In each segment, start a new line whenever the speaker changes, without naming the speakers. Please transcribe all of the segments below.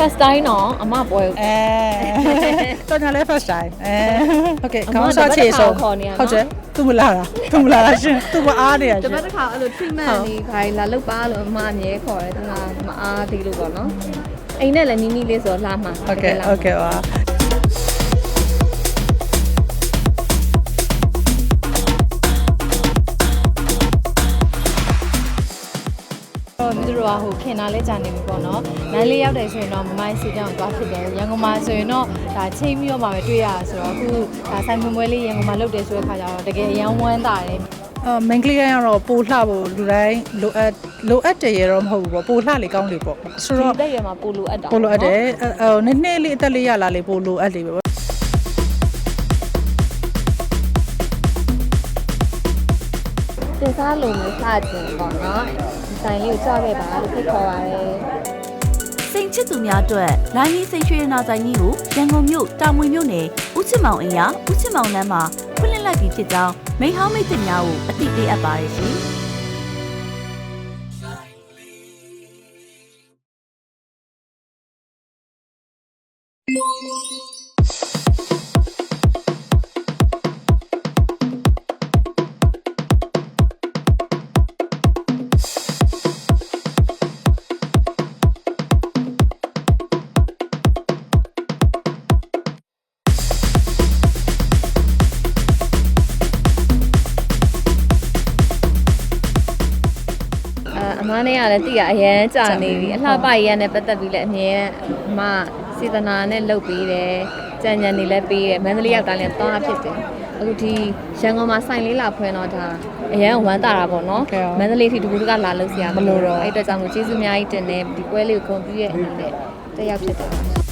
first time တော့အမပွဲကို
အဲတော်ညာလဲ first time အဲဟုတ်ကဲ့
အမ
ခေါင်းစားချေဆုံး
တပတ်တစ်ခါခေါ်နေရနော်
ဟုတ်တယ်သူမလာတာသူမလာတာရှင်သူမအားနေရ
တ
ရှင်
ပတ်တစ်ခါအဲ့လို treatment တွေခိုင်းလာလုပ်ပါလို့အမအမြဲခေါ်တယ်သူကမအားသေးလို့ပေါ့နော်အိမ်နဲ့လည်းနီးနီးလေးဆိုတော့လှမှာ
ဟုတ်ကဲ့ဟုတ်ကဲ့ပါ ကဟိုခင်တာလဲကြာနေပြီပေါ့နော်။မန်းလေးရောက်တယ်ဆိုရင်တော့မမိုင်းစီတောင်သွားဖြစ်တယ်။ရန်ကုန်မှာဆိုရင်တော့ဒါချိန်ပြီးတော့မှပဲတွေ့ရတာဆိုတော့အခုဒါဆိုင်ဖွင့်ပွဲလေးရန်ကုန်မှာလုပ်တယ်ဆိုတဲ့ခါကျတော့တကယ်အရန်ဝမ်းသာတယ်။အော်မင်္ဂလိရကတော့ပိုလှဖို့လူတိုင်းလိုအပ်လိုအပ်တယ်ရတော့မဟုတ်ဘူးပေါ့ပိုလှလေကောင်းလေပေါ့ဆို
ဒီ
တော့
တက်ရမှာပိုလိုအပ်တာ
ပိုလိုအပ်တယ်ဟိုနည်းနည်းလေးအသက်လေးရလာလေပိုလိုအပ်လေပဲပေါ့
တင်စားလို့မျိုးစတင်ပေါ့နော် ဒီဆိုင်လေးကိုကြောက်ခဲ့ပါလို့ဖိတ်ခေါ်ပါတယ်
စိန်ချစ်သူများအတွက်လိုင်းကြီးစိတ်ရွှေနာဆိုင်ကြီးကိုရန်ကုန်မြို့တာမွေမြို့နယ်ဦးချစ်မောင်အိမ်ရဦးချစ်မောင်လမ်းမှာဖွင့်လှစ်လိုက်ပြီဖြစ်ကြောင်းမိဟောင်းမိတ်ဆွေများကိုအသိပေးအပ်ပါတယ်ရှင်။
အအ မားနဲ့ကလည်းတိရအရန်ကြာနေပြီအလှပရန်နဲ့ပတ်သက်ပြီးလည်းအမြဲအမစေတနာနဲ့လုပ်ပေးတယ်ကြံကြံနေလည်းပေးတယ်မန္တလေးရောက်တိုင်းလည်းသွားဖြစ်တယ်အခုဒီရန်ကုန်မှာဆိုင်လေးလာဖွင့်တော့ဒါအရန်ဝမ်းတာတာပေါ့နော်မန္တလေးထိတကူတကလာလို့ဆရာမလို့တော့အဲ့အတွက်ကြောင့်မို့ကျေးဇူးအများကြီးတင်တယ်ဒီပွဲလေးကိုဂုဏ်ပြုရဲ့အနေနဲ့တက်ရောက်ဖြစ်တယ်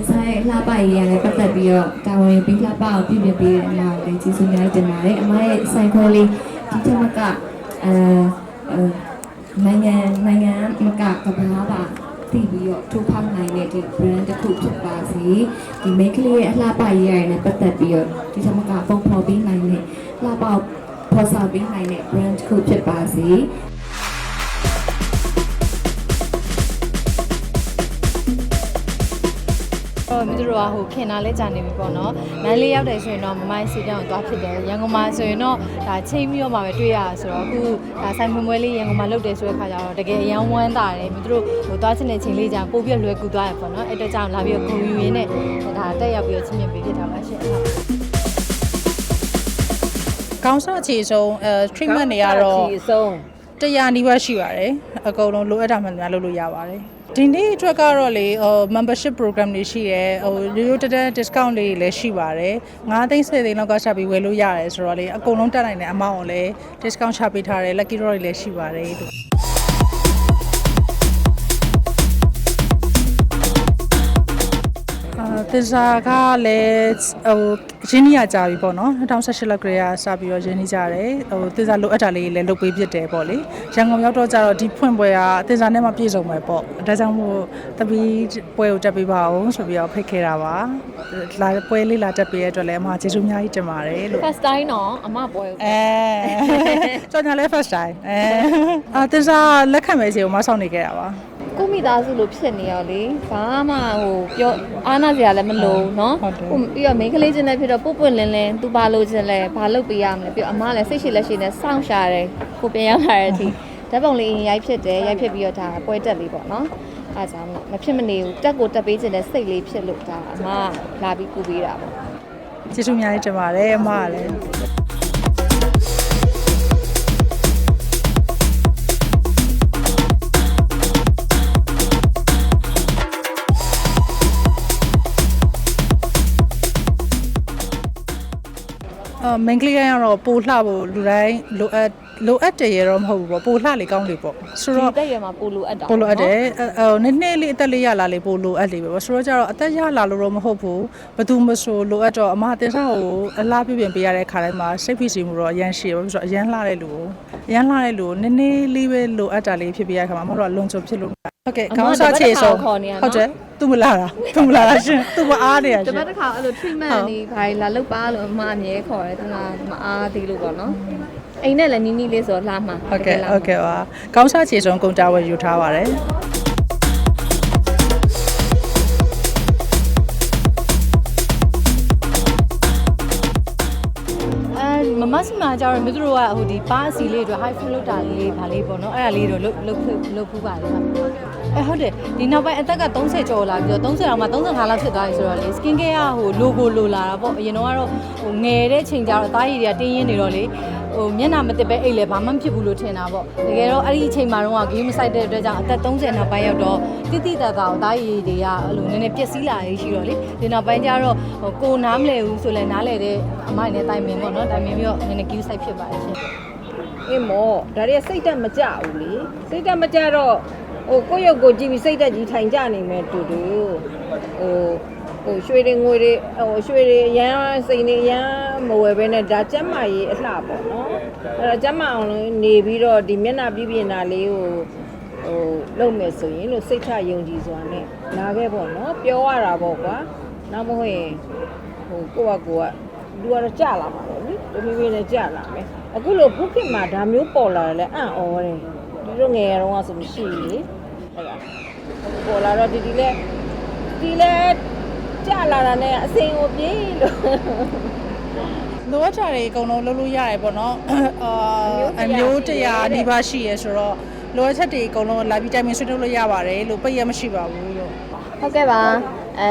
ဒီဆိုင်ရဲ့လှပရေးရလည်းပတ်သက်ပြီးတော့တာဝန်ယူပြီးလှပအောင်ပြင်ပြပေးတဲ့အများကိုလည်းကျေးဇူးများတင်ပါတယ်အမရဲ့ဆိုင်ခွဲလေးဒီထက်မကအဲအဲနိုင်ငံနိုင်ငံမကကဘာပါတည်ပြီးတော့ထိုးဖောက်နိုင်တဲ့ဒီ brand တစ်ခုဖြစ်ပါစေဒီ make လေးရဲ့အလှပရေးရလည်းပတ်သက်ပြီးတော့ဒီထက်မကပုံဖော်ပေးနိုင်တဲ့လှပဖော်ဆောင်ပေးနိုင်တဲ့ brand တစ်ခုဖြစ်ပါစေ
တော့မြတို့ကဟိုခင်တာလဲကြာနေပြီပေါ့နော်မန်းလေးရောက်တယ်ဆိုရင်တော့မမိုင်းစီတောင်သွားဖြစ်တယ်ရန်ကုန်မှာဆိုရင်တော့ဒါချိန်ပြီးတော့မှပဲတွေ့ရတာဆိုတော့အခုဒါဆိုင်ဖွင့်ပွဲလေးရန်ကုန်မှာလုပ်တယ်ဆိုတဲ့ခါကျတော့တကယ်အရန်ဝမ်းသာတယ်မြတို့ဟိုသွားချင်တဲ့ချိန်လေးကြာပို့ပြီးလွယ်ကူသွားရပေါ့နော်အဲ့တော့ကြောင့်လာပြီးတော့ခုံယူရင်းနဲ့ဒါတက်ရောက်ပြီးတော့ချင်းမြင်ပေးဖြစ်တာပါရှင်ဟုတ်ကောင်းစားအခြေဆုံးအဲ treatment တွေကတော့
အဆုံး
တရားနီးပါးရှိပါတယ်အကုန်လုံးလိုအပ်တာမှန်များလုပ်လို့ရပါတယ် ဒီနေ့အတွက်ကတော့လေဟို membership program တွေရှိတယ်ဟိုရိုးရိုးတတန်း discount လေးတွေလည်းရှိပါတယ်9သိန်း10သိန်းလောက်ကရှာပြီးဝယ်လို့ရတယ်ဆိုတော့လေအကုန်လုံးတက်နိုင်တဲ့အမောင်းကိုလည်း discount ချပေးထားတယ် lucky draw တွေလည်းရှိပါတယ်လို့အာသစ္စာကလည်းဟိုရင်းနှီးရကြပြီပေါ့နော်2018လောက်ကလေးကစပြီးတော့ရင်းနှီးကြတယ်ဟိုသစ္စာလိုအပ်တာလေးလည်းလုပ်ပေးဖြစ်တယ်ပေါ့လေရန်ကုန်ရောက်တော့ကြတော့ဒီဖွင့်ပွဲကသစ္စာနဲ့မှပြည့်စုံမယ်ပေါ့ဒါကြောင့်မို့တပီးပွဲကိုတက်ပေးပါအောင်ဆိုပြီးတော့ဖိတ်ခဲ့တာပါလာပွဲလေးလာတက်ပေးရတဲ့အတွက်လည်းအမကျေးဇူးအများကြီးတင်ပါတယ်လို့
first time တော့အမပွဲကို
အဲကျွန်တော်လည်း first time အဲအာသစ္စာလက်ခံမယ်စီကိုမဆောင်နေခဲ့တာပါ
ကိုမိသားစုလို့ဖြစ်နေရောလေဘာမှဟိုပြောအားနာစရာလည်းမလိုเนาะ
ဟုတ်တယ်
ကိုပြီးတော့မိန်းကလေးချင်းလည်းဖြစ် တော့ပုတ်ပွင့်လင်းလင်းသူပါလို့ချင်းလဲဘာလုပ်ပေးရမလဲပြီးတော့အမလည်းစိတ်ရှိလက်ရှိနဲ့စောင့်ရှာတယ်ကိုပြန်ရောက်လာတဲ့အထိဓာတ်ပုံလေးရိုက်ဖြစ်တယ်ရိုက်ဖြစ်ပြီးတော့ဒါပွဲတက်လေးပေါ့နော်အဲဒါကြောင့်မဖြစ်မနေဘူးတက်ကိုတက်ပေးခြင်းနဲ့စိတ်လေးဖြစ်လို့ဒါအမကလာပြီးကူပေးတာပေါ့
ကျေးဇူးအများကြီးတင်ပါတယ်အမကလည်း မင်္ဂလိရကတော့ပိုလှဖို့လူတိုင်းလိုအပ်လိုအပ်တယ်ရတော့မဟုတ်ဘူးပေါ့ပိုလှလေကောင်းလေပေါ့ဆို
ဒီ
တော့
တက်ရမှာပိုလိုအပ်တာ
ပိုလိုအပ်တယ်အဲဟိုနည်းနည်းလေးအသက်လေးရလာလေပိုလိုအပ်လေပဲပေါ့ဆိုတော့ကျတော့အသက်ရလာလို့တော့မဟုတ်ဘူးဘယ်သူမဆိုလိုအပ်တော့အမတင်စားကိုအလားပြပြင်ပေးရတဲ့ခါတိုင်းမှာစိတ်ဖိစီးမှုတော့အရန်ရှိရပါဆိုတော့အရန်လှတဲ့လူကိုအရန်လှတဲ့လူကိုနည်းနည်းလေးပဲလိုအပ်တာလေးဖြစ်ပေးရခါမှာမဟုတ်တော့လွန်ချုံဖြစ်လို့ဟုတ်ကဲ့ခေါင်းစားချေဆုံးဟုတ်တယ် သူမလာတာသူမလာတာရှင်သူမအားနေရ
တ
ရှင်
ပတ်တစ်ခါအဲ့လို treatment နေဘာလာလောက်ပါလို့အမအမြဲခေါ်တယ်သူကမအားသေးလို့ပေါ့နော်အိမ်နဲ့လည်းနီးနီးလေးဆိုတော့လှမှာ
ဟုတ်ကဲ့ဟုတ်ကဲ့ပါကောင်းစားခြေစုံကုန်ကြဝယ်ယူထားပါတယ်
အဲမမစီမာကျတော့မြို့တို့ကဟိုဒီပါအစီလေးတွေ high food လောက်တာလေးဗာလေးပေါ့နော်အဲ့ဒါလေးတော့လုတ်လုတ်လုတ်ဖူးပါလေဟာအဲဟုတ်တယ်ဒီနောက်ပိုင်းအသက်က30ကျော်လာပြီးတော့30တောင်မှ35လောက်ဖြစ်သွားပြီဆိုတော့လေ skin care ကဟို logo လိုလာတာပေါ့အရင်တော့ကတော့ဟိုငယ်တဲ့ချိန်ကျတော့အသားရည်တွေကတင်းရင်းနေတော့လေဟိုမျက်နှာမတစ်ပဲအိတ်လဲဘာမှမဖြစ်ဘူးလို့ထင်တာပေါ့တကယ်တော့အဲ့ဒီအချိန်မှာတော့ဂိမ်းမဆိုင်တဲ့အတွက်ကြောင့်အသက်30နောက်ပိုင်းရောက်တော့တိတိတတ်တာအသားရည်တွေကအဲ့လိုနည်းနည်းပျက်စီးလာရရှိတော့လေဒီနောက်ပိုင်းကျတော့ဟိုကိုနားမလဲဘူးဆိုလဲနားလဲတဲ့အမနဲ့တိုင်ပင်ပေါ့နော်တိုင်ပင်ပြီးတော့နည်းနည်း queue site ဖြစ်ပါတယ်ရှင်
အင်းမောဒါတွေကစိတ်တက်မကြဘူးလေစိတ်တက်မကြတော့ ဟိုကိုယ့်ရုပ်ကိုကြည့်ပြီးစိတ်တက်ကြီးထိုင်ကြနေမယ်တူတူဟိုဟိုရွှေတွေငွေတွေဟိုရွှေတွေအရန်စိန်တွေအရန်မဝယ်ဘဲနဲ့ဒါကျမ်းမာရေးအလှပေါ့နော်အဲ့တော့ကျမ်းမာအောင်လို့နေပြီးတော့ဒီမျက်နှာပြပြနာလေးကိုဟိုလုပ်မယ်ဆိုရင်လို့စိတ်ချယုံကြည်စွာနဲ့လာခဲ့ပေါ့နော်ပြောရတာပေါ့ကွာနောက်မဟုတ်ရင်ဟိုကိုယ့်ဘကိုကလူကတော့ကြာလာမှာပေါ့လေတဖြည်းဖြည်းနဲ့ကြာလာမယ်အခုလို့ခုခေတ်မှာဒါမျိုးပေါ်လာတယ်လဲအံ့ဩတယ်ဒီလိုငယ်ရတော့ဆိုမရှိဘူးလေ အဲ့ဒါပေါ်လာတော့ဒီဒီလဲဒီလဲကြာလာတာနဲ့အစင်ကိုပြေးလို့
လိုအပ်တာတွေအကုန်လုံးလုပ်လို့ရတယ်ပေါ့နော်အာအမျိုးတရားနှိပါရှိရဲဆိုတော့လိုအပ်ချက်တွေအကုန်လုံးလာပြီးတိုင်ပင်ဆွေးနွေးလို့ရပါတယ်လို့ပိတ်ရမရှိပါဘူးလို့
ဟုတ်ကဲ့ပါအဲ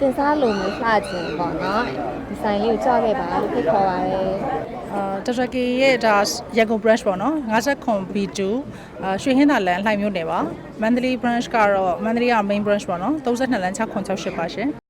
တင်စားလိုမျိုးလှခြင်းပေါ့နော်ဒီဆိုင်လေးကိုကြောက်ခဲ့ပါလို့ဖိတ်ခေါ်ပါတယ်
အာဒေါက်တာကေရဲ့ဒါရန်ကုန် branch ပေါ့နော်50ခွန် B2 အာရွှေဟင်းသာလန်လှိုင်မြို့နယ်ပါမန္တလေး branch ကတော့မန္တလေးက main branch ပေါ့နော်32လမ်း6ခွန်68ပါရှင်